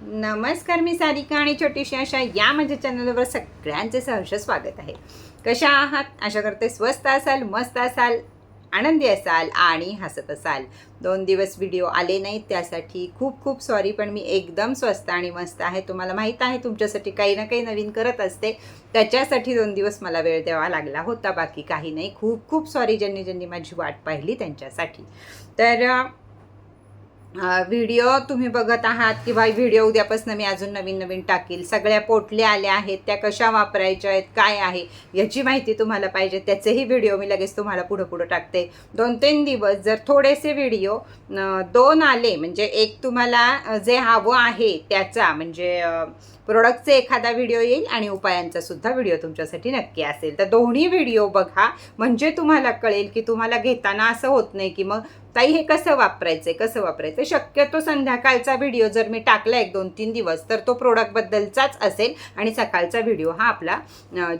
नमस्कार मी सारिका आणि छोटीशी अशा या माझ्या चॅनलवर सगळ्यांचे सहर्ष स्वागत आहे. कशा आहात? आशा करते स्वस्त असाल मस्त असाल आनंदी असाल आणि हसत असाल. दोन दिवस व्हिडिओ आले नाहीत त्यासाठी खूप खूप सॉरी पण मी एकदम स्वस्त आणि मस्त आहे. तुम्हाला माहीत आहे तुमच्यासाठी काही ना काही नवीन करत असते. त्याच्यासाठी दोन दिवस मला वेळ द्यावा लागला होता बाकी काही नाही. खूप खूप सॉरी ज्यांनी ज्यांनी माझी वाट पाहिली त्यांच्यासाठी. तर व्हिडिओ तुम्ही बघत आहात किंवा व्हिडिओ उद्यापासून मी अजून नवीन नवीन टाकील. सगळ्या पोटल्या आल्या आहेत त्या कशा वापरायच्या आहेत काय आहे याची माहिती तुम्हाला पाहिजे. त्याचेही व्हिडिओ मी लगेच तुम्हाला पुढं पुढं टाकते. दोन तीन दिवस जर थोडेसे व्हिडिओ दोन आले म्हणजे एक तुम्हाला जे हवं आहे त्याचा म्हणजे प्रोडक्टचे एखादा व्हिडिओ येईल आणि उपायांचा सुद्धा व्हिडिओ तुमच्यासाठी नक्की असेल. तर दोन्ही व्हिडिओ बघा. म्हणजे तुम्हाला कळेल की तुम्हाला घेताना असं होत नाही की मग ताई हे कसं वापरायचं आहे कसं वापरायचं शक्यतो संध्याकाळचा व्हिडिओ जर मी टाकला एक दोन तीन दिवस तर तो प्रोडक्टबद्दलचाच असेल आणि सकाळचा व्हिडिओ हा आपला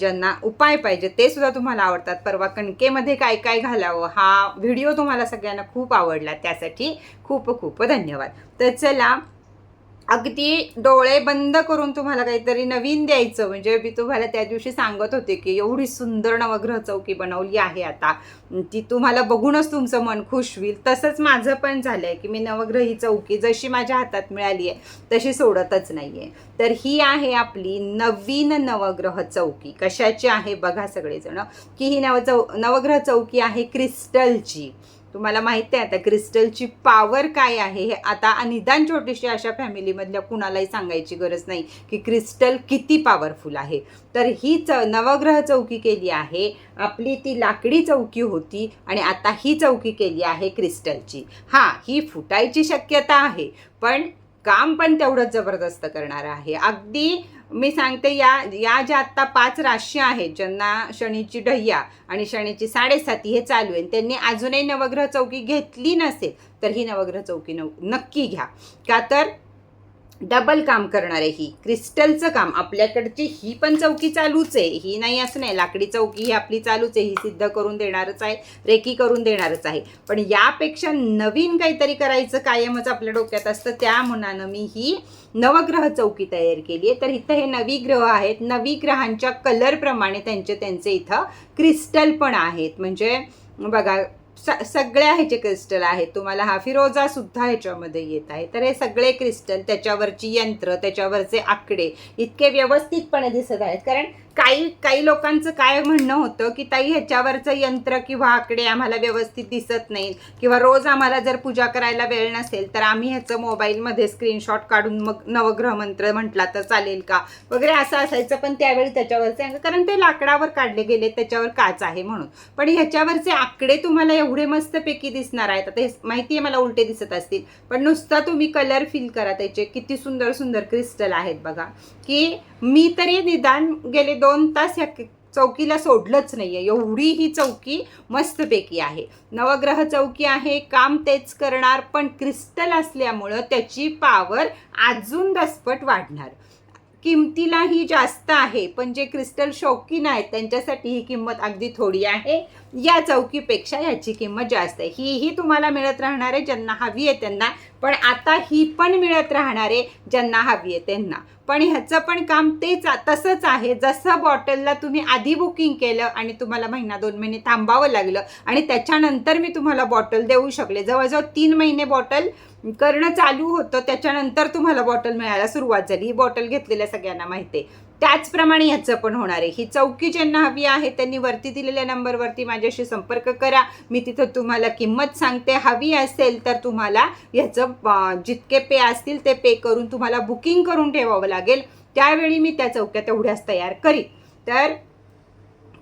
ज्यांना उपाय पाहिजे ते सुद्धा तुम्हाला आवडतात. परवा कणकेमध्ये काय काय घालावं? हा व्हिडिओ तुम्हाला सगळ्यांना खूप आवडला. त्यासाठी खूप खूप धन्यवाद. तर चला अगदी डोळे बंद करून तुम्हाला काहीतरी नवीन द्यायचं. म्हणजे मी तुम्हाला त्या दिवशी सांगत होते की एवढी सुंदर नवग्रह चौकी बनवली आहे आता. ती तुम्हाला बघूनच तुमचं मन खुश होईल. तसंच माझं पण झालं आहे की मी नवग्रह ही चौकी जशी माझ्या हातात मिळाली आहे तशी सोडतच नाही आहे तर ही आहे आपली नवीन नवग्रह चौकी. कशाची आहे बघा सगळेजण. की ही नव चौ नवग्रह चौकी आहे क्रिस्टलची. तुम्हाला माहिती आहे आता क्रिस्टलची पॉवर काय आहे हे आता निदान छोटीशी अशा फॅमिलीमधल्या कुणालाही सांगायची गरज नाही की क्रिस्टल किती पॉवरफुल आहे. तर ही च नवग्रह चौकी केली आहे आपली ती लाकडी चौकी होती आणि आता ही चौकी केली आहे क्रिस्टलची. हां ही फुटायची शक्यता आहे पण काम पण तेवढंच जबरदस्त करणार आहे. अगदी मी सांगते या या ज्या आत्ता पाच राशी आहेत ज्यांना शनीची ढय्या आणि शनीची साडेसाती हे चालू आहे त्यांनी अजूनही नवग्रह चौकी घेतली नसेल तर ही नवग्रह चौकी नव नक्की घ्या. का तर डबल काम करणार आहे ही. क्रिस्टलचं काम. आपल्याकडची ही पण चौकी चालूच आहे. ही नाही असं नाही. लाकडी चौकी ही आपली चालूच आहे. ही सिद्ध करून देणारच आहे. रेकी करून देणारच आहे. पण यापेक्षा नवीन काहीतरी करायचं कायमच आपल्या डोक्यात असतं. त्या मुनानं मी ही नवग्रह चौकी तयार केली आहे. तर इथं हे नवी ग्रह आहेत. नवी ग्रहांच्या कलरप्रमाणे त्यांचे त्यांचे इथं क्रिस्टल पण आहेत. म्हणजे बघा सगळ्या ह्याचे क्रिस्टल आहेत. तुम्हाला हा फिरोजा सुद्धा ह्याच्यामध्ये येत आहे. तर हे सगळे क्रिस्टल त्याच्यावरची यंत्र त्याच्यावरचे आकडे इतके व्यवस्थितपणे दिसत आहेत. कारण काही काही लोकांचं काय म्हणणं होतं की ताई ह्याच्यावरचं यंत्र किंवा आकडे आम्हाला व्यवस्थित दिसत नाहीत किंवा रोज आम्हाला जर पूजा करायला वेळ नसेल तर आम्ही ह्याचं मोबाईलमध्ये स्क्रीनशॉट काढून मग नवग्रह मंत्र म्हटला तर चालेल का? वगैरे असं असायचं पण त्यावेळी त्याच्यावरचे कारण ते लाकडावर काढले गेले त्याच्यावर काच आहे म्हणून. पण ह्याच्यावरचे आकडे तुम्हाला एवढे मस्तपैकी दिसणार आहेत. आता हे माहिती आहे मला उलटे दिसत असतील. पण नुसता तुम्ही कलर फील करा त्याचे. किती सुंदर सुंदर क्रिस्टल आहेत बघा. की मी तरी निदान गेले दोन तास ह्या चौकीला सोडलंच नाही आहे एवढी ही चौकी मस्तपैकी आहे. नवग्रह चौकी आहे काम तेच करणार पण क्रिस्टल असल्यामुळं त्याची पावर अजून दसपट वाढणार. किमतीलाही जास्त आहे पण जे क्रिस्टल शौकीन आहेत त्यांच्यासाठी ही किंमत अगदी थोडी आहे. या चौकीपेक्षा ह्याची किंमत जास्त आहे. हीही तुम्हाला मिळत राहणार आहे ज्यांना हवी आहे त्यांना. पण आता ही पण मिळत राहणार आहे ज्यांना हवी आहे त्यांना. पण ह्याचं पण काम तेच तसंच आहे. जसं बॉटलला तुम्ही आधी बुकिंग केलं आणि तुम्हाला महिना दोन महिने थांबावं लागलं आणि त्याच्यानंतर मी तुम्हाला बॉटल देऊ शकले. जवळजवळ तीन महिने बॉटल करणं चालू होतं. त्याच्यानंतर तुम्हाला बॉटल मिळायला सुरुवात झाली. ही बॉटल घेतलेल्या सगळ्यांना माहिती आहे. त्याचप्रमाणे ह्याचं पण होणार आहे. ही चौकी ज्यांना हवी आहे त्यांनी वरती दिलेल्या नंबरवरती माझ्याशी संपर्क करा. मी तिथं तुम्हाला किंमत सांगते. हवी असेल तर तुम्हाला ह्याचं जितके पे असतील ते पे करून तुम्हाला बुकिंग करून ठेवावं लागेल. त्यावेळी मी त्या चौक्या तेवढ्याच तयार करीन. तर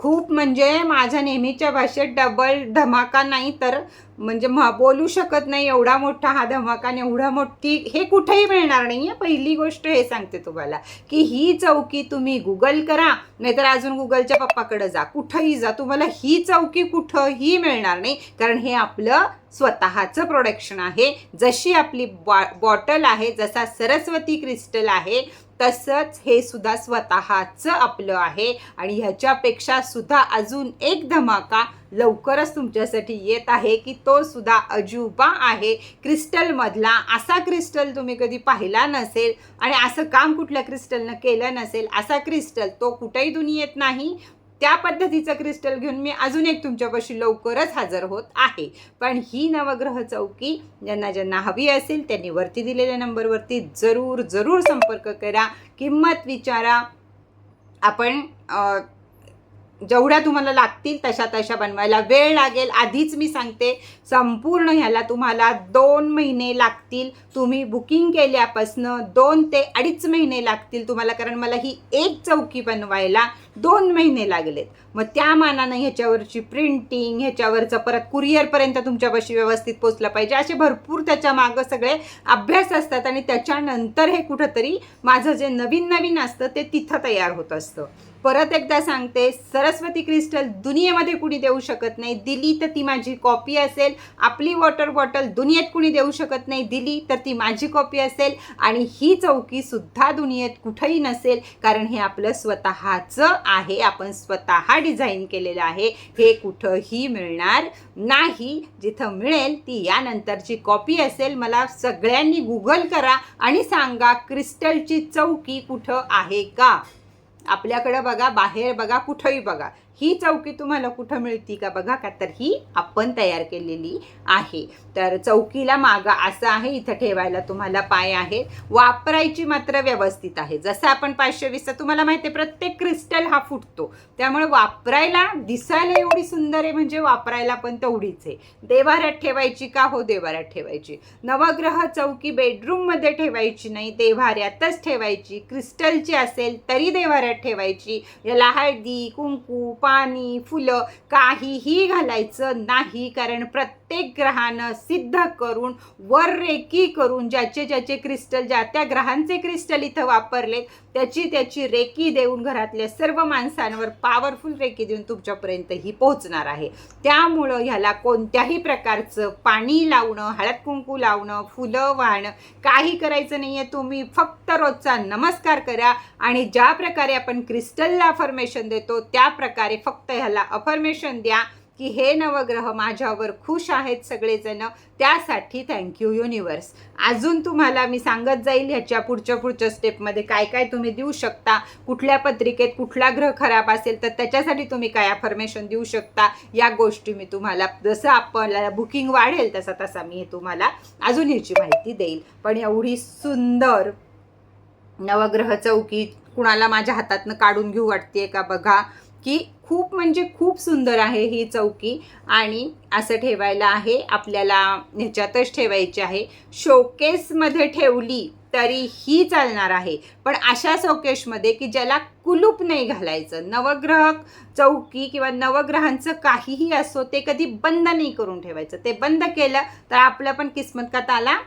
खूप म्हणजे माझ्या नेहमीच्या भाषेत डबल धमाका नाही तर म्हणजे म बोलू शकत नाही. एवढा मोठा हा धमाका आणि एवढा मोठी हे कुठेही मिळणार नाही. आहे पहिली गोष्ट हे सांगते तुम्हाला की ही चौकी तुम्ही गुगल करा नाहीतर अजून गुगलच्या पप्पाकडे जा. कुठंही जा. तुम्हाला ही चौकी कुठंही मिळणार नाही. कारण हे आपलं स्वतःचं प्रोडक्शन आहे. जशी आपली बॉ बॉटल आहे जसा सरस्वती क्रिस्टल आहे तसंच हे सुद्धा स्वतःचं आपलं आहे आणि ह्याच्यापेक्षा सुद्धा अजून एक धमाका लवकरच तुमच्यासाठी येत आहे की तो सुद्धा अजूबा आहे. क्रिस्टलमधला असा क्रिस्टल तुम्ही कधी पाहिला नसेल आणि असं काम कुठल्या क्रिस्टलनं केलं नसेल असा क्रिस्टल तो कुठेही दुनियेत नाही. त्या पद्धतीचं क्रिस्टल घेऊन मी अजून एक तुमच्यापाशी लवकरच हजर होत आहे. पण ही नवग्रह चौकी ज्यांना ज्यांना हवी असेल त्यांनी वरती दिलेल्या नंबरवरती जरूर जरूर संपर्क करा. किंमत विचारा. आपण जेवढ्या तुम्हाला लागतील तशा तशा बनवायला वेळ लागेल. आधीच मी सांगते संपूर्ण ह्याला तुम्हाला दोन महिने लागतील. तुम्ही बुकिंग केल्यापासनं दोन ते अडीच महिने लागतील तुम्हाला कारण मला ही एक चौकी बनवायला. दोन महिने लागलेत. मग त्या मानानं ह्याच्यावरची प्रिंटिंग ह्याच्यावरचं परत कुरिअरपर्यंत तुमच्यापाशी व्यवस्थित पोचलं पाहिजे. असे भरपूर त्याच्या मागं सगळे अभ्यास असतात आणि त्याच्यानंतर हे कुठंतरी माझं जे नवीन नवीन असतं ते तिथं तयार होत असतं. परत एकदा सांगते सरस्वती क्रिस्टल दुनियेमध्ये कुणी देऊ शकत नाही. दिली तर ती माझी कॉपी असेल. आपली वॉटर बॉटल दुनियेत कुणी देऊ शकत नाही. दिली तर ती माझी कॉपी असेल. आणि ही चौकीसुद्धा दुनियेत कुठंही नसेल. कारण हे आपलं स्वतःचं आहे आपण स्वतः डिझाईन केलेलं आहे. हे कुठंही मिळणार नाही. जिथं मिळेल ती यानंतरची कॉपी असेल. मला सगळ्यांनी गुगल करा आणि सांगा क्रिस्टलची चौकी कुठं आहे का? आपल्याकडं बघा बाहेर बघा कुठंही बघा. ही चौकी तुम्हाला कुठं मिळती का बघा? का तर ही आपण तयार केलेली आहे. तर चौकीला मागा असं आहे इथं ठेवायला तुम्हाला पाय आहे वापरायची मात्र व्यवस्थित आहे. जसं आपण पाचशे वीसचा तुम्हाला माहिती आहे प्रत्येक क्रिस्टल हा फुटतो. त्यामुळे वापरायला दिसायला एवढी सुंदर आहे म्हणजे वापरायला पण तेवढीच आहे. देवाऱ्यात ठेवायची का? हो देवाऱ्यात ठेवायची. नवग्रह चौकी बेडरूममध्ये ठेवायची नाही देवाऱ्यातच ठेवायची. क्रिस्टलची असेल तरी देवाऱ्यात ठेवायची. याला हळदी कुंकू पाणी फुलं काहीही घालायचं नाही कारण प्रत्येक ग्रहानं सिद्ध करून वर रेकी करून ज्याचे ज्याचे क्रिस्टल ज्या त्या ग्रहांचे क्रिस्टल इथं वापरले त्याची त्याची रेकी देऊन घरातल्या सर्व माणसांवर पॉवरफुल रेकी देऊन तुमच्यापर्यंत ही पोहोचणार आहे. त्यामुळं ह्याला कोणत्याही प्रकारचं पाणी लावणं हळद कुंकू लावणं फुलं वाहणं काही करायचं नाही आहे तुम्ही फक्त रोजचा नमस्कार करा आणि ज्या प्रकारे आपण क्रिस्टलला फॉर्मेशन देतो त्या प्रकारे फक्त ह्याला अफर्मेशन द्या की हे नवग्रह माझ्यावर खुश आहेत सगळेजण. त्यासाठी थँक्यू युनिवर्स अजून तुम्हाला मी सांगत जाईल ह्याच्या पुढच्या पुढच्या स्टेपमध्ये काय काय तुम्ही देऊ शकता. कुठल्या पत्रिकेत कुठला ग्रह खराब असेल तर त्याच्यासाठी तुम्ही काय अफर्मेशन देऊ शकता. या गोष्टी मी तुम्हाला जसं आपल्याला बुकिंग वाढेल तसा तसा मी तुम्हाला अजून ह्याची माहिती देईल. पण एवढी सुंदर नवग्रह चौकी कुणाला माझ्या हातातनं काढून घेऊ वाटते का बघा की खूप म्हणजे खूप सुंदर आहे ही चौकी आणि असं ठेवायला आहे. आपल्याला ह्याच्यातच ठेवायची आहे. शोकेसमध्ये ठेवली तरी ही चालणार आहे. पण अशा शोकेशमध्ये की ज्याला कुलूप नाही घालायचं. नवग्रह चौकी किंवा नवग्रहांचं काहीही असो ते कधी बंद नाही करून ठेवायचं. ते बंद केलं तर आपलं पण किस्मत कथाला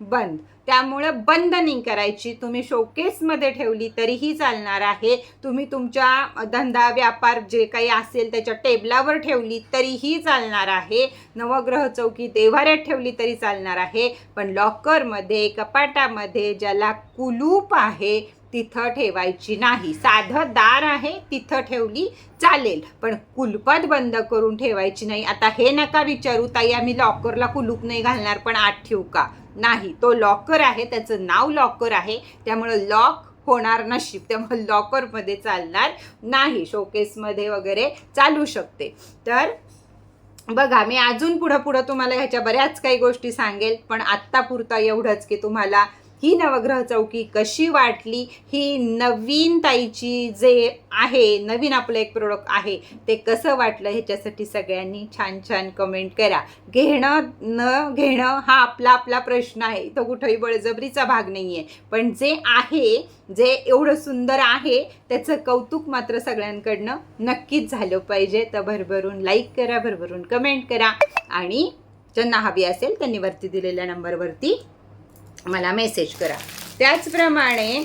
बंद. त्यामुळं बंद नाही करायची. तुम्ही शोकेसमध्ये ठेवली तरीही चालणार आहे. तुम्ही तुमच्या धंदा व्यापार जे काही असेल त्याच्या टेबलावर ठेवली तरीही चालणार आहे. नवग्रह चौकी देव्हाऱ्यात ठेवली तरी चालणार आहे. पण लॉकरमध्ये कपाटामध्ये ज्याला कुलूप आहे तिथं ठेवायची नाही. साधं दार आहे तिथं ठेवली चालेल. पण कुलपत बंद करून ठेवायची नाही. आता हे नका विचारू ताई आम्ही लॉकरला कुलूप नाही घालणार पण आत ठेवू का? नाही. तो लॉकर आहे त्याचं नाव लॉकर आहे. त्यामुळं लॉक होणार नशीब. त्यामुळे लॉकरमध्ये चालणार नाही. शोकेसमध्ये वगैरे चालू शकते. तर बघा मी अजून पुढं पुढं तुम्हाला ह्याच्या बऱ्याच काही गोष्टी सांगेल पण आत्ता पुरता एवढंच की तुम्हाला ही नवग्रह चौकी कशी वाटली ही नवीन ताईची जे आहे नवीन आपलं एक प्रोडक्ट आहे ते कसं वाटलं ह्याच्यासाठी सगळ्यांनी छान छान कमेंट करा. घेणं न घेणं हा आपला आपला प्रश्न आहे. तो कुठंही बळजबरीचा भाग नाही आहे पण जे आहे जे एवढं सुंदर आहे त्याचं कौतुक मात्र सगळ्यांकडनं नक्कीच झालं पाहिजे. तर भरभरून लाईक करा भरभरून कमेंट करा. आणि ज्यांना हवी असेल त्यांनी वरती दिलेल्या नंबरवरती मला मेसेज करा. त्याचप्रमाणे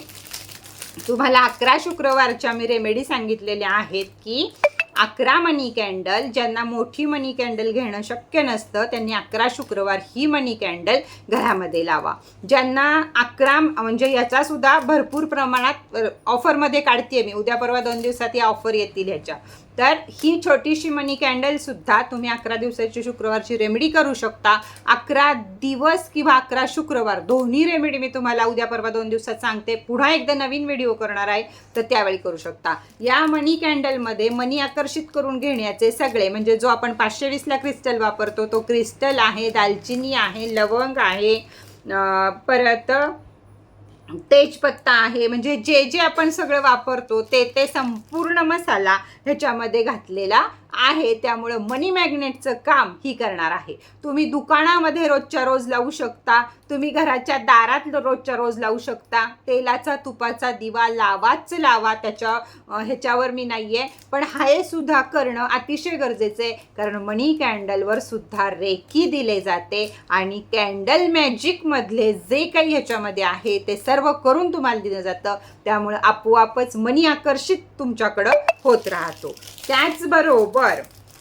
तुम्हाला अकरा शुक्रवारच्या मी रेमेडी सांगितलेल्या आहेत की अकरा मनी कॅन्डल ज्यांना मोठी मनी कॅन्डल घेणं शक्य नसतं त्यांनी अकरा शुक्रवार ही मनी कॅन्डल घरामध्ये लावा. ज्यांना अकरा म्हणजे याचासुद्धा भरपूर प्रमाणात ऑफरमध्ये काढते मी. उद्या परवा दोन दिवसात या ऑफर येतील ह्याच्या तर ही छोटीशी मनी कॅन्डलसुद्धा तुम्ही अकरा दिवसाची शुक्रवारची रेमेडी करू शकता. अकरा दिवस किंवा अकरा शुक्रवार दोन्ही रेमेडी मी तुम्हाला उद्या परवा दोन दिवसात सांगते. पुन्हा एकदा नवीन व्हिडिओ करणार आहे तर त्यावेळी करू शकता. या मनी कॅन्डलमध्ये मनी आकर्षित करून घेण्याचे सगळे म्हणजे जो आपण पाचशे वीसला क्रिस्टल वापरतो तो क्रिस्टल आहे दालचिनी आहे लवंग आहे परत तेजपत्ता आहे म्हणजे जे जे आपण सगळं वापरतो ते ते संपूर्ण मसाला ह्याच्यामध्ये घातलेला आहे त्यामुळं मनी मॅग्नेटचं काम ही करणार आहे. तुम्ही दुकानामध्ये रोजच्या रोज लावू शकता तुम्ही घराच्या दारात रोजच्या रोज लावू शकता तेलाचा तुपाचा दिवा लावाच लावा त्याच्या ह्याच्यावर मी नाही आहे पण हे सुद्धा करणं अतिशय गरजेचं आहे कारण मनी कॅन्डलवर सुद्धा रेखी दिले जाते आणि कॅन्डल मॅजिकमधले जे काही ह्याच्यामध्ये आहे ते सर्व करून तुम्हाला दिलं जातं. त्यामुळं आपोआपच मनी आकर्षित तुमच्याकडं होत राहतो. त्याचबरोबर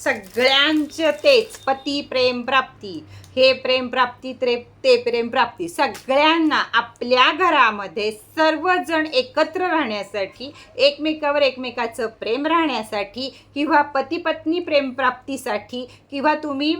सगळ्यांचं तेच पती प्रेम प्राप्ती. हे प्रेम प्राप्ती त्रे ते प्रेम प्राप्ती. सगळ्यांना आपल्या घरामध्ये सर्वजण एकत्र राहण्यासाठी एकमेकावर एकमेकाचं प्रेम राहण्यासाठी किंवा पतीपत्नी प्रेमप्राप्तीसाठी प्रेम प्राप्तीसाठी किंवा तुम्ही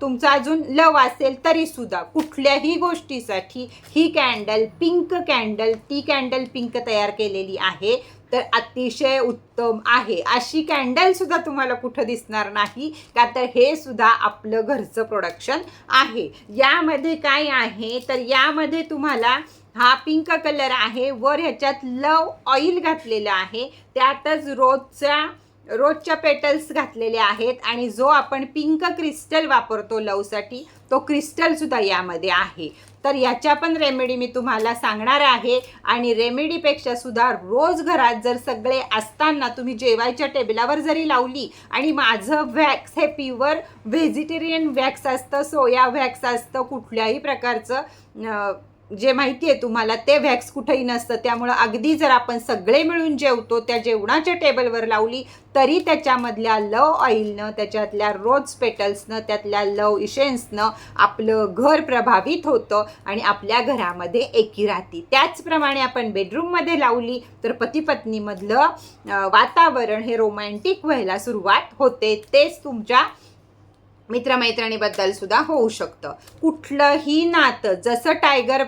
तुमचा अजून लव असेल तरी सुद्धा कुठल्याही गोष्टीसाठी ही कॅन्डल पिंक कॅन्डल ती कॅन्डल पिंक तयार केलेली आहे. तर अतिशय उत्तम आहे. अशी कॅन्डलसुद्धा तुम्हाला कुठं दिसणार नाही. का तर हे सुद्धा आपलं घरचं प्रोडक्शन आहे. यामध्ये काय आहे? तर यामध्ये तुम्हाला हा पिंक कलर आहे. वर ह्याच्यात लव ऑइल घातलेलं आहे. त्यातच रोजच्या रोजच्या पेटल्स घातलेले आहेत आणि जो आपण पिंक क्रिस्टल वापरतो लवसाठी तो क्रिस्टलसुद्धा यामध्ये आहे. तर याच्या पण रेमेडी मी तुम्हाला सांगणार आहे आणि रेमेडीपेक्षा सुद्धा रोज घरात जर सगळे असताना तुम्ही जेवायच्या टेबलावर जरी लावली आणि माझं वॅक्स हे प्युअर व्हेजिटेरियन वॅक्स असतं सोया व्हॅक्स असतं कुठल्याही प्रकारचं जे माहिती आहे तुम्हाला ते व्हॅक्स कुठेही नसतं. त्यामुळं अगदी जर आपण सगळे मिळून जेवतो त्या जेवणाच्या टेबलवर लावली तरी त्याच्यामधल्या लव ऑइलनं त्याच्यातल्या रोज पेटल्सनं त्यातल्या लव इशेन्सनं आपलं घर प्रभावित होतं आणि आपल्या घरामध्ये एकी राहती. त्याचप्रमाणे आपण बेडरूममध्ये लावली तर पतीपत्नीमधलं वातावरण हे रोमॅन्टिक व्हायला सुरुवात होते. तेच तुमच्या मित्रमैत्रिणीबद्दल सुद्धा होऊ शकतं. कुठलंही नातं जसं टायगर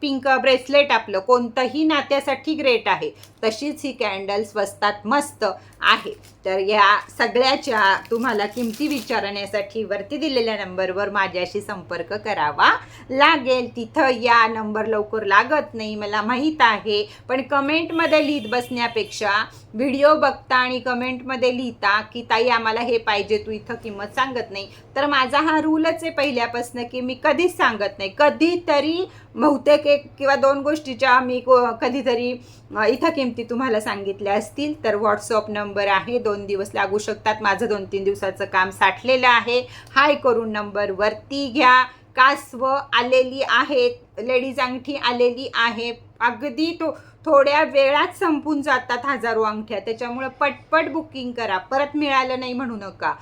पिंक ब्रेसलेट आपलं कोणतंही नात्यासाठी ग्रेट आहे तशीच ही कॅन्डल स्वस्तात मस्त आहे. तर या सगळ्याच्या तुम्हाला किमती विचारण्यासाठी वरती दिलेल्या नंबरवर माझ्याशी संपर्क करावा लागेल. तिथं या नंबर लवकर लागत नाही मला माहीत आहे. पण कमेंटमध्ये लिहित बसण्यापेक्षा व्हिडिओ बघता आणि कमेंटमध्ये लिहिता की ताई आम्हाला हे पाहिजे तू इथं किंमत सांगत नाही. तर माझा हा रूलच आहे पहिल्यापासून की मी कधीच सांगत नाही. कधीतरी बहुतेक एक किंवा दोन गोष्टीच्या मी कधीतरी इथं किमती तुम्हाला सांगितल्या असतील. तर व्हॉट्सअप नंबर आहे. दोन दिवस लागू शकतात. माझं दोन तीन दिवसाचं काम साठलेलं आहे. हाय करून नंबरवरती घ्या. कासव आलेली आहेत. लेडीज अंगठी आलेली आहे. अगदी तो थोड्या वेळात संपून जातात हजारो अंगठ्या. त्याच्यामुळं पटपट बुकिंग करा. परत मिळालं नाही म्हणू नका.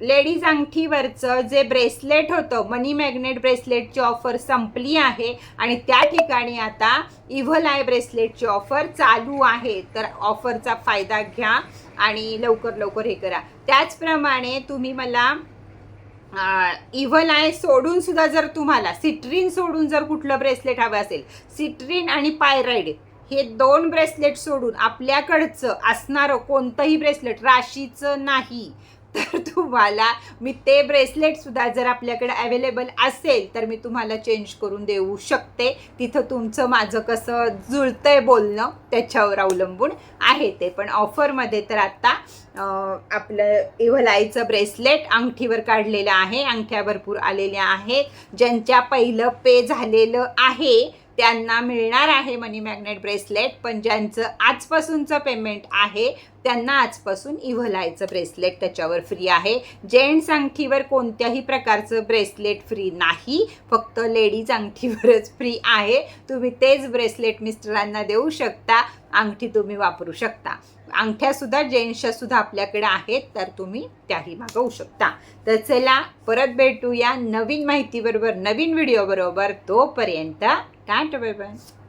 लेडीज अंगठीवरचं जे ब्रेसलेट होतं मनी मॅग्नेट ब्रेसलेटची ऑफर संपली आहे आणि त्या ठिकाणी आता इव्हल आय ब्रेसलेटची ऑफर चालू आहे. तर ऑफरचा फायदा घ्या आणि लवकर लवकर हे करा. त्याचप्रमाणे तुम्ही मला इव्हल आय सोडून सुद्धा जर तुम्हाला सिट्रीन सोडून जर कुठलं ब्रेसलेट हवं असेल सिट्रीन आणि पायराईड हे दोन ब्रेसलेट सोडून आपल्याकडचं असणारं कोणतंही ब्रेसलेट राशीचं नाही. तर तुम्हाला मी ते ब्रेसलेटसुद्धा जर आपल्याकडे अवेलेबल असेल तर मी तुम्हाला चेंज करून देऊ शकते. तिथं तुमचं माझं कसं जुळतंय बोलणं त्याच्यावर अवलंबून आहे ते. पण ऑफरमध्ये तर आत्ता आपलं इव्हलाईचं ब्रेसलेट अंगठीवर काढलेलं आहे अंगठ्या भरपूर आलेल्या आहेत ज्यांच्या पहिलं पे झालेलं आहे त्यांना मिळणार आहे मनी मॅग्नेट ब्रेसलेट पण ज्यांचं आजपासूनचं पेमेंट आहे त्यांना आजपासून इव्हलायचं ब्रेसलेट त्याच्यावर फ्री आहे. जेंट्स अंगठीवर कोणत्याही प्रकारचं ब्रेसलेट फ्री नाही. फक्त लेडीज अंगठीवरच फ्री आहे. तुम्ही तेच ब्रेसलेट मिस्टरांना देऊ शकता. अंगठी तुम्ही वापरू शकता. अंगठ्यासुद्धा जेंट्सच्यासुद्धा आपल्याकडे आहेत तर तुम्ही त्याही मागवू शकता. तर चला परत भेटूया नवीन माहितीबरोबर नवीन व्हिडिओबरोबर तोपर्यंत Tata the bye.